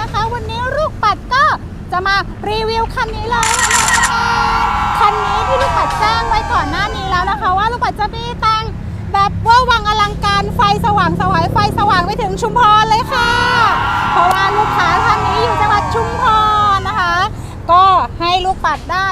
นะคะ วันนี้ลูกปัดก็จะมารีวิวคันนี้เลยนะคะคันนี้ที่ลูกปัดแจ้งไว้ก่อนหน้านี้แล้วนะคะ ว่าลูกปัดจะมีแต่งแบบว่าวังอลังการไฟสว่างสวายไฟสว่างไปถึงชุมพรเลยค่ะ เพราะว่าลูกค้าท่านนี้อยู่จังหวัดชุมพรนะคะ ก็ให้ลูกปัดได้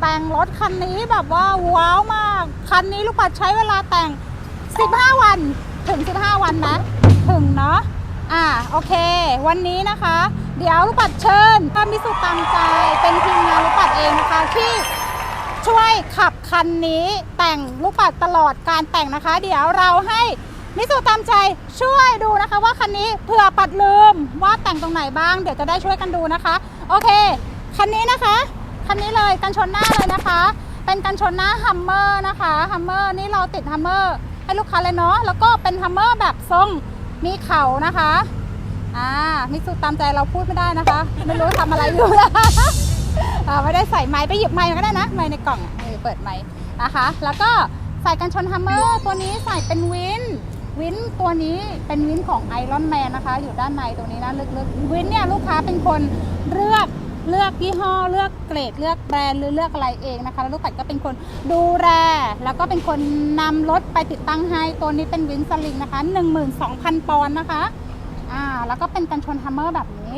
แต่งรถคันนี้แบบว่าว้าวมาก คันนี้ลูกปัดใช้เวลาแต่ง 15 วันถึง 15 วันนะ ถึงเนาะ อ่าโอเค วันนี้นะคะ เดี๋ยวลูกปัดเชิญป้ามิสุตามใจเป็นทีมงานลูกปัดเองนะคะที่ช่วยขับคันนี้แต่งลูกปัดตลอดการแต่งนะคะ เดี๋ยวเราให้มิสุตามใจช่วยดูนะคะว่าคันนี้เผื่อปัดลืมว่าแต่งตรงไหนบ้าง เดี๋ยวจะได้ช่วยกันดูนะคะ โอเค คันนี้นะคะ คันนี้เลยกันชนหน้าเลยนะคะ เป็นกันชนหน้าฮัมเมอร์นะคะฮัมเมอร์นี่เราติดฮัมเมอร์ให้ลูกค้าเลยเนาะแล้วก็เป็นฮัมเมอร์แบบทรง มีเขานะคะอ่ามิสุตามใจเราพูดไม่ได้นะคะ ไม่รู้ทำอะไรอยู่นะคะไม่ได้ใส่ไม้ไปหยิบไม้ก็ได้นะไม้ในกล่องเออเปิดไม้นะคะ แล้วก็ใส่กันชนฮัมเมอร์ตัวนี้ใส่เป็นวินวินตัวนี้เป็นวินของไอรอนแมนนะคะ อยู่ด้านในตัวนี้นะลึกๆวินเนี่ยลูกค้าเป็นคนเลือก เลือกยี่ห้อเลือกเกรดเลือกแบรนด์หรือเลือกอะไรเองนะคะแล้วลูกปัดก็เป็นคนดูแลแล้วก็เป็นคนนำรถไปติดตั้งให้ตัวนี้เป็นวินสลิงนะคะ12,000 ปอนด์นะคะอ่าแล้วก็เป็นกันชนฮัมเมอร์แบบนี้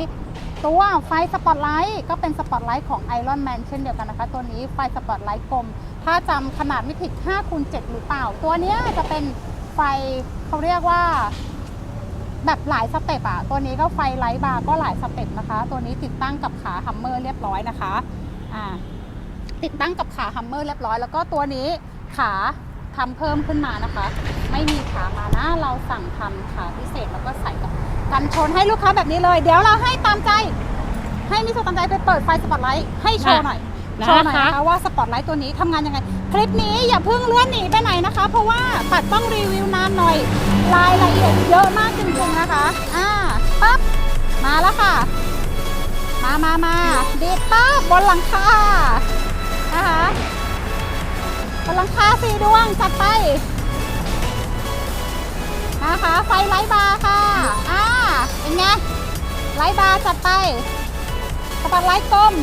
ตัวไฟสปอตไลท์ก็เป็นสปอตไลท์ของ Iron Man เช่นเดียวกันนะคะ ตัวนี้ไฟสปอตไลท์กลม ถ้าจำขนาดไม่ผิด5คูณ7หรือเปล่า ตัวนี้จะเป็นไฟเขาเรียกว่า แบบหลายสเต็ปอะตัวนี้ก็ไฟไลท์บาร์ก็หลายสเต็ปนะคะ ตัวนี้ติดตั้งกับขาฮัมเมอร์เรียบร้อยนะคะอ่าติดตั้งกับขาฮัมเมอร์เรียบร้อย แล้วก็ตัวนี้ขาทำเพิ่มขึ้นมานะคะ ไม่มีขามานะเราสั่งทำขาพิเศษแล้วก็ใส่กับกันชนให้ลูกค้าแบบนี้เลย เดี๋ยวเราให้ตามใจ ให้มิโซตามใจไปเปิดไฟสปอตไลท์ให้โชว์หน่อยนะโชว์หน่อยคะนะคะว่าสปอตไลท์ตัวนี้ทำงานยังไง คลิปนี้อย่าเพิ่งเลื่อนหนีไปไหนนะคะ เพราะว่าปัดต้องรีวิวนานหน่อยรายละเอียดเยอะมาก มาแล้วค่ะ มามามาดีดปั๊บบนหลังคานะคะบนหลังคาสีดวงจัดไปนะคะไฟไลท์บาร์ค่ะอ่าเป็นไงไลท์บาร์จัดไปสปอตไลท์กลม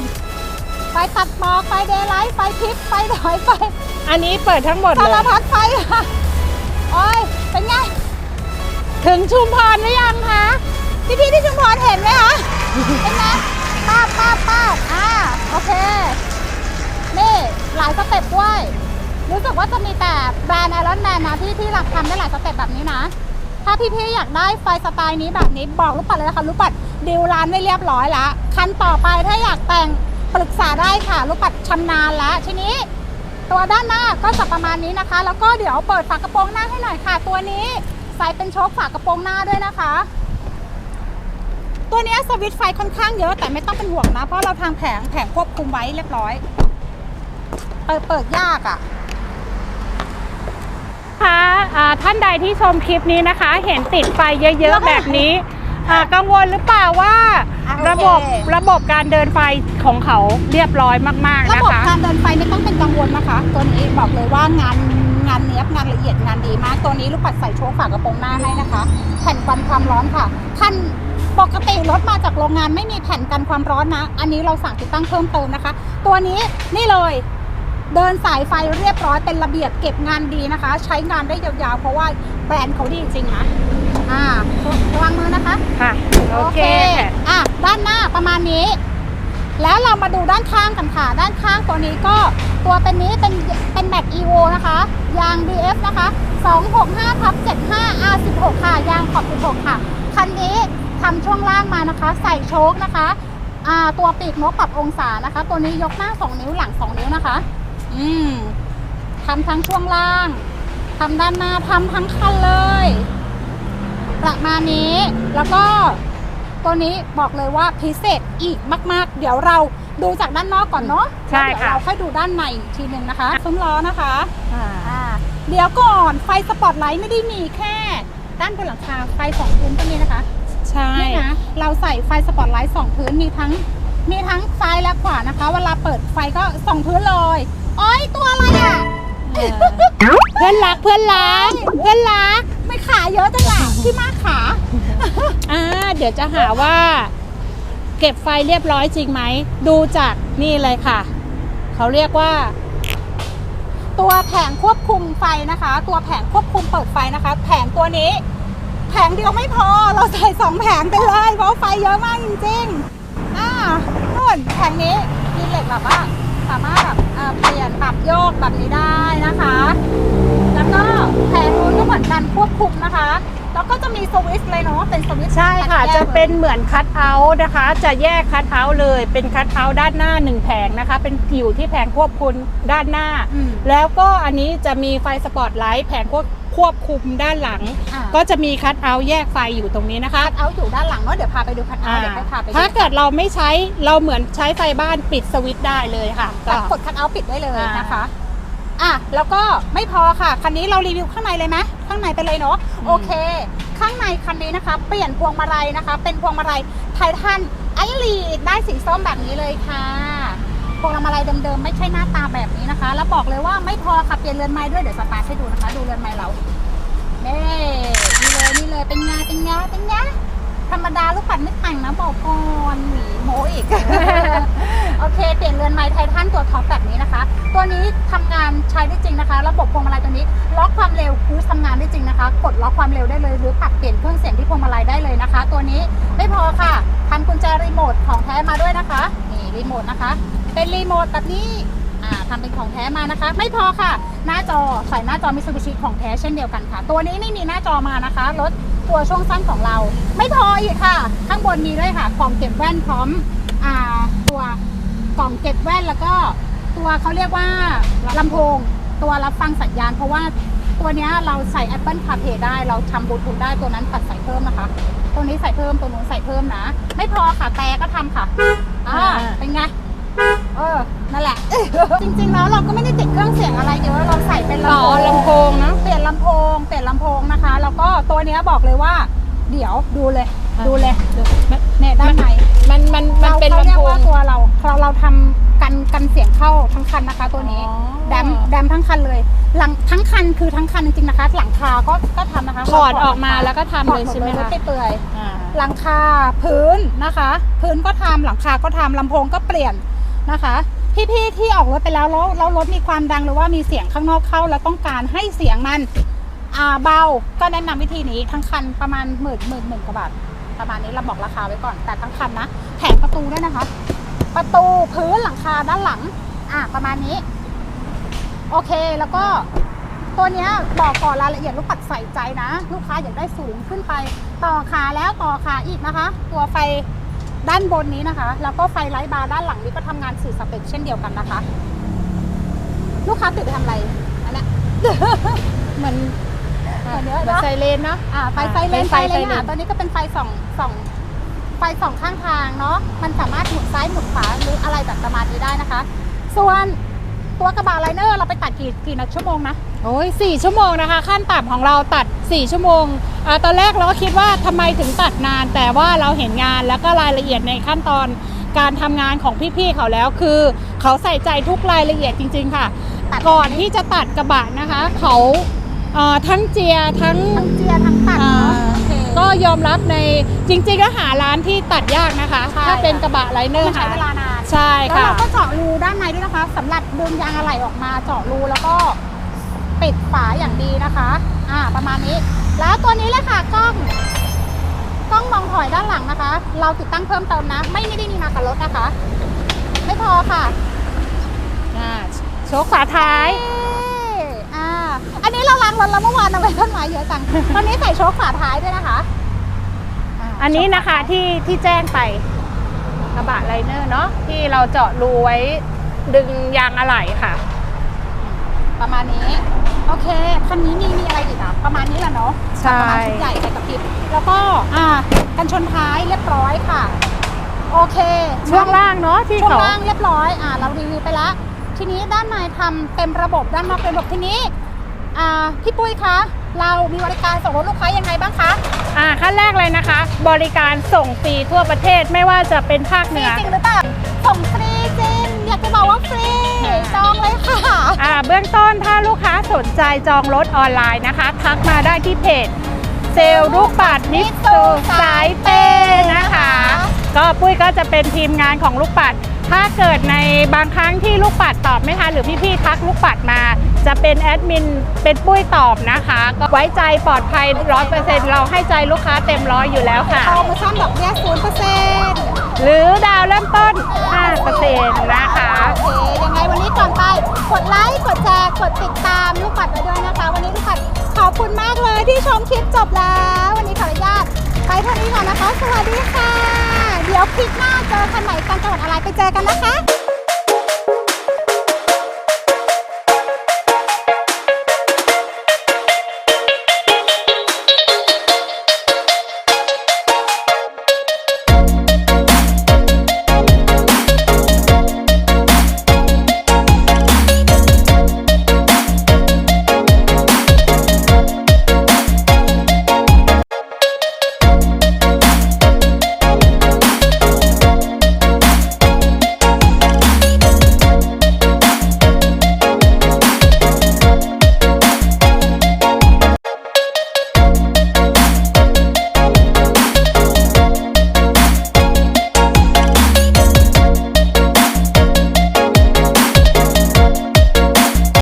ไฟตัดหมอกไฟเดย์ไลท์ไฟพริบไฟถอยไฟอันนี้เปิดทั้งหมดสาเลรยพัดไฟค่ะโอ้ยเป็นไง ถึงชุมพรหรือยังคะ พี่พี่ที่ชุมพรเห็นไหมคะเป็นไงป้าบป้าบป้าบอ่าโอเค นี่หลายสเต็ปด้วยรู้สึกว่าจะมีแต่แบรนด์ไอรอนแมนนะที่ที่หลักทำได้หลายสเต็ปแบบนี้นะ ถ้าพี่ๆอยากได้ไฟสไตล์นี้แบบนี้บอกลูกปัดเลยนะคะลูกปัดดีลร้านไว้เรียบร้อยล้วคันต่อไปถ้าอยากแต่งปรึกษาได้ค่ะลูกปัดชำนาญแล้วทีนี้ ตัวด้านหน้าก็จะประมาณนี้นะคะ แล้วก็เดี๋ยวเปิดฝากระโปรงหน้าให้หน่อยค่ะ ตัวนี้ใส่เป็นโชคฝากระโปรงหน้าด้วยนะคะ ตัวเนี้ยสวิตช์ไฟค่อนข้างเยอะแต่ไม่ต้องเป็นห่วงนะ เพราะเราทางแผงแผงควบคุมไว้เรียบร้อย เปิดเปิดยากอะ่ะคะอ่าท่านใดที่ชมคลิปนี้นะคะ เห็นติดไฟเยอะๆ แบบนี้อ่ากังวลหรือเปล่าว่าอะโอเคระบบระบบการเดินไฟของเขาเรียบร้อยมากๆระนะบบคะการเดินไฟไม่ต้องเป็นกังวลนะคะ ตัวนี้บอกเลยว่างานงานเนี้ยบงานละเอียดงานดีมาก ตัวนี้ลูกปัดใส่โชว์ฝากระโปรงหน้าให้นะคะ แผ่นกันความร้อนค่ะคัน ปกติรถมาจากโรงงานไม่มีแผ่นกันความร้อนนะ อันนี้เราสั่งติดตั้งเพิ่มเติมนะคะ ตัวนี้นี่เลยเดินสายไฟเรียบร้อยเป็นระเบียบเก็บงานดีนะคะ ใช้งานได้ยาวๆ เพราะว่าแบรนด์เขาดีจริงๆนะอ่าระวังมือนะคะ ค่ะ โอเคค่ะอะด้านหน้าประมาณนี้ แล้วเรามาดูด้านข้างกันค่ะ ด้านข้างตัวนี้ก็ตัวเป็นนี้เป็นเป็นแม็ก EVO นะคะ ยาง DF นะคะ 265ทับ75 R16 ค่ะ ยางขอบ16ค่ะ คันนี้ ทำช่วงล่างมานะคะ ใส่โชคนะคะอ่าตัวปีกนกปรับองศานะคะ ตัวนี้ยกหน้า 2 นิ้วหลัง 2 นิ้วนะคะ อืมทำทั้งช่วงล่างทำด้านหน้าทำทั้งคันเลย ประมาณนี้แล้วก็ตัวนี้บอกเลยว่าพิเศษอีกมาก ๆ เดี๋ยวเราดูจากด้านนอกก่อนเนาะใช่แล้วเดี๋ยวค่ะเราค่อยดูด้านในอีกทีหนึ่งนะคะซุ้มล้อนะคะอ่าอ่าเดี๋ยวก่อนไฟสปอตไลท์ไม่ได้มีแค่ ด้านบนหลังคาไฟสองพื้นก็มีนะคะ ใช่ นี่นะเราใส่ไฟสปอตไลท์สองพื้นมีทั้งมีทั้งซ้ายและขวานะคะ เวลาเปิดไฟก็สองพื้นเลยอ้อยตัวอะไรอะเออเพื่อนรักเพื่อนรักเพื่อนรักไม่ขาเยอะจังล่ะพี่มากขาอ่าเดี๋ยวจะหาว่า เก็บไฟเรียบร้อยจริงไหม ดูจากนี่เลยค่ะ เขาเรียกว่า ตัวแผงควบคุมไฟนะคะ ตัวแผงควบคุมเปิดไฟนะคะ แผงตัวนี้แผงเดียวไม่พอเราใส่สองแผงไปเลยเพราะไฟเยอะมากจริงๆอ่านู่นแผงนี้มีเหล็กแบบว่าสามารถแบบอ่าเปลี่ยนปรับโยกแบบนี้ได้นะคะ แล้วก็แผงนู้นก็เหมือนกันควบคุมนะคะแล้วก็จะมีสวิตช์เลยเนาะเป็นสวิตช์ใช่ค่ะแยกจะเป็นเหมือนคัทเอาท์นะคะ จะแยกคัทเอาท์เลยเป็นคัทเอาท์ด้านหน้าหนึ่งแผงนะคะ เป็นอยู่ที่แผงควบคุมด้านหน้าอืมแล้วก็อันนี้จะมีไฟสปอตไลท์แผงควบ ควบคุมด้านหลัง อ่า ก็จะมีคัทเอาท์แยกไฟอยู่ตรงนี้นะคะคัทเอาท์อยู่ด้านหลังเนาะเดี๋ยวพาไปดูคัทเอาอ่าท์เดี๋ยวให้พาไปดูถ้าเกิดเราไม่ใช้เราเหมือนใช้ไฟบ้านปิดสวิตช์ได้เลยค่ะแต่กดคัทเอาท์ปิดได้เลยอ่านนะคะ อะแล้วก็ไม่พอค่ะ คันนี้เรารีวิวข้างในเลยไหมข้างในไปเลยเนาะโอเค ข้างในคันนี้นะคะ เปลี่ยนพวงมาลัยนะคะ เป็นพวงมาลัยไททันไอรีดได้สีส้มแบบนี้เลยค่ะ พวงมาลัยเดิมๆไม่ใช่หน้าตาแบบนี้นะคะ แล้วบอกเลยว่าไม่พอค่ะเปลี่ยนเรือนไม้ด้วยเดี๋ยวสตาร์ทให้ดูนะคะ ดูเรือนไม้เรานี่นี่เลยนี่เลยเป็นไงาเป็นไงาเป็นไงาธรรมดาลูกปัดไม่แต่งนะบอกก่อนหนีโมอีก โอเค เปลี่ยนเรือนไม้ไททันตัวท็อปแบบนี้นะคะ ตัวนี้ทำงานใช้ได้จริงนะคะ ระบบพวงมาลัยตัวนี้ล็อกความเร็วคูสทำงานได้จริงนะคะ กดล็อกความเร็วได้เลย หรือปรับเปลี่ยนเครื่องเสียงที่พวงมาลัยได้เลยนะคะ ตัวนี้ไม่พอค่ะทำกุญแจรีโมทของแท้มาด้วยนะคะ นี่รีโมทนะคะ เป็นรีโมทแบบนี้อ่าทำเป็นของแท้มานะคะ ไม่พอค่ะ หน้าจอใส่หน้าจอมิ t ซูบิชิของแท้เช่นเดียวกันค่ะ ตัวนี้ไม่มีหน้าจอมานะคะรถตัวช่วงสั้นของเรา ไม่พออีกค่ะ ข้างบนมีด้วยค่ะกล่องเก็บแว่นพร้อมอ่าตัวกล่องเก็บแว่นแล้วก็ตัวเขาเรียกว่าลำโพง ตัวรับฟังสัญญาณ เพราะว่าตัวเนี้ยเราใส่ Apple CarPlay ได้เราทำบลูทูธได้ตัวนั้นตัดใส่เพิ่มนะคะ ตัวนี้ใส่เพิ่มตัวนู้นใส่เพิ่มนะ ไม่พอค่ะแต่ก็ทำค่ะอ่าอ่าเป็นไง เออ นั่นแหละ จริงๆ แล้วเราก็ไม่ได้ติดเครื่องเสียงอะไรเยอะเราใส่เป็นลำต่อโพงลำโพงนะ เปลี่ยนลำโพง เปลี่ยนลำโพงนะคะ แล้วก็ตัวเนี้ยบอกเลยว่า เดี๋ยวดูเลยอะดูเลยเนี่ยด้านในมันมันมันเป็นราลำเรียโพกงว่าตัวเราเราเราทำกันกันเสียงเข้าทั้งคันนะคะ ตัวนี้อ๋อแดมแดมทั้งคันเลย หลังทั้งคันคือทั้งคันจริงๆนะคะ หลังคาก็ก็ทำนะคะถอดออกมาแล้วก็ทำเลยใช่ไหมถอดดคะเลยเปื่อยๆอ่าหลังคาพื้นนะคะ พื้นก็ทำหลังคาก็ทำลำโพงก็เปลี่ยน นะคะ พี่ๆที่ออกรถไปแล้วแล้วแล้วรถมีความดังหรือว่ามีเสียงข้างนอกเข้า แล้วต้องการให้เสียงมันเบา ก็แนะนำวิธีนี้ทั้งคันประมาณหมื่นหมื่นหมื่นกว่าบาทประมาณนี้เราบอกราคาไว้ก่อนแต่ทั้งคันนะแถมประตูด้วยนะคะ ประตูพื้นหลังคาด้านหลัง อะประมาณนี้ โอเคแล้วก็ตัวเนี้ยบอกก่อนรายละเอียดลูกปัดใส่ใจนะ ลูกค้าอยากได้สูงขึ้นไปต่อขาแล้วต่อขาอีกนะคะ ตัวไฟ ด้านบนนี้นะคะ แล้วก็ไฟไลท์บาร์ด้านหลังนี้ก็ทำงานสื่อสเปคเช่นเดียวกันนะคะ ลูกค้าติดไปทำอะไรอันเนี้ยเหมือนเหมือนเยเหอะมือนเนาะไซเรนเนาะอ่าไฟอ่าไซเลนเป็นไฟไฟเลนไซเรอะนตัวนี้ก็เป็นไฟสองสองไฟสองข้างทางเนาะมันสามารถหมุนซ้ายหมุนขวาหรืออะไรแบบประมาณนี้ได้นะคะ ส่วน ตัวกระบะไลเนอร์เราไปตัดกี่กี่นาทีชั่วโมงนะ โอ้ยสี่ชั่วโมงนะคะ ขั้นต่ำของเราตัด 4 ชั่วโมงอาตอนแรกเราก็คิดว่าทำไมถึงตัดนาน แต่ว่าเราเห็นงานแล้วก็รายละเอียดในขั้นตอนการทำงานของพี่ๆเขาแล้วคือ เขาใส่ใจทุกรายละเอียดจริง ๆ ค่ะ ตัด ก่อนที่จะตัดกระบะนะคะ เขาเอ่อทั้งเจียร์ทั้ง ทั้งเจียร์ทั้งตัดอ่าเนาะโอเค ก็ยอมรับในจริงๆแล้วหาร้านที่ตัดยากนะคะ ใช่ถ้าเป็นกระบะไลเนอร์มันใช้หาเวลานาน ใช่แล้วค่ะ เราก็เจาะ รูด้านในด้วยนะคะสำหรับดึงยางอะไหล่ออกมาเจาะรูแล้วก็ปิดฝาอย่างดีนะคะ อ่า ประมาณนี้ แล้วตัวนี้เลยค่ะกล้องกล้องมองถอยด้านหลังนะคะ เราติดตั้งเพิ่มเติมนะ ไม่ไม่ได้มีมากับรถนะคะ ไม่พอค่ะอ่าโชคฝาท้ายอ่าอันนี้เราล้างรถแล้วเมื่อวานเอาไว้ต้นไม้เยอะจังตอนนี้ใส่โชคฝาท้ายด้วยนะคะาอันนี้นะคะที่ที่แจ้งไป กระบะไลเนอร์เนาะที่เราเจาะรูไว้ดึงยางอะไหล่ค่ะ ประมาณนี้ โอเคคันนี้มีมีอะไรอีกอะประมาณนี้แหละเนาะใช่ ประมาณชุดใหญ่ใส่กับพริบแล้วก็อ่ากันชนท้ายเรียบร้อยค่ะ โอเคช่วงล่างเนาะที่ช่วงเขา ล่างเรียบร้อยอ่าเรารีวิวไปแล้วทีนี้ด้านในทำเต็มระบบด้านนอกเต็มระบบทีนี้อ่าพี่ปุ้ยคะ เรามีบริการส่งรถลูกค้ายังไงบ้างคะอ่าขั้นแรกเลยนะคะ บริการส่งฟรีทั่วประเทศไม่ว่าจะเป็นภาคฟเหรีนือ จริงหรือเปล่าส่งฟรีจริง อยากจะบอกว่าฟรีจองเลยค่ะอ่าเบื้องต้นถ้าลูกค้าสนใจจองรถออนไลน์นะคะ ทักมาได้ที่เพจ เซลล์ลูกปัดมิตซูสายเปย์นะคะ ก็ปุ้ยก็จะเป็นทีมงานของลูกปัด ถ้าเกิดในบางครั้งที่ลูกปัดตอบไม่ทันหรือพี่ๆทักลูกปัดมา จะเป็นแอดมินเป็นปุ้ยตอบนะคะ ก็ไว้ใจปลอดภัยร้อยเปอร์เซ็นต์เราให้ใจลูกค้าเต็มร้อยอยู่แล้วค่ะโปรโมชั่นดอกเบี้ยศูนย์เปอร์เซ็นต์หรือดาวเริ่มต้น5%นะคะโอเคยังไงวันนี้ก่อนไปกดไลค์กดแชร์กดติดตามลูกปัดไว้ด้วยนะคะ วันนี้ลูกปัดขอบคุณมากเลยที่ชมคลิปจบแล้ว วันนี้ขออนุญาตไปเท่านี้ก่อนนะคะ สวัสดีค่ะ เดี๋ยวคลิปหน้าเจอกันใหม่กันจังหวัดอะไรไปเจอกันนะคะ